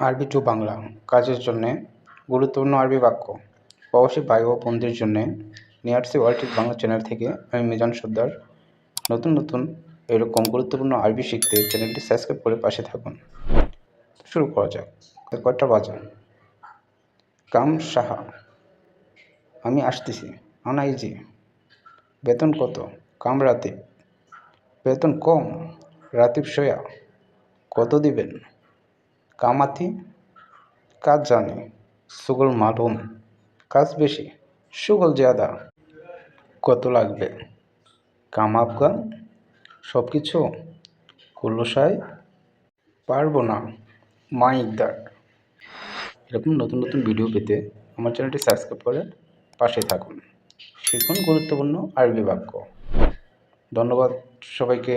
আরবি টু বাংলা কাজের জন্যে গুরুত্বপূর্ণ আরবি বাক্য। প্রবাসী ভাই ও বোনদের জন্যে নিয়ারসি ওয়ার্ল্ড বাংলা চ্যানেল থেকে আমি মিজান সর্দার। নতুন নতুন এরকম গুরুত্বপূর্ণ আরবি শিখতে চ্যানেলটি সাবস্ক্রাইব করে পাশে থাকুন। শুরু করা যাক। কয়টা বাজে কাম সাহা, আমি আসতেছি। আনা ইজি বেতন কত? কাম রাতিব। বেতন কম। রাতিব সোয়া, কত দিবেন? কামাতি, কাজ জানে, সুগল মালুম, কাজ বেশি, সুগল জাদা কত লাগবে? কাম আফগান? সব কিছু কুল্লসায় পারব না। মা ইকদার এরকম নতুন নতুন ভিডিও পেতে আমার চ্যানেলটি সাবস্ক্রাইব করে পাশে থাকুন। শিখুন গুরুত্বপূর্ণ আরবি বাক্য। ধন্যবাদ সবাইকে।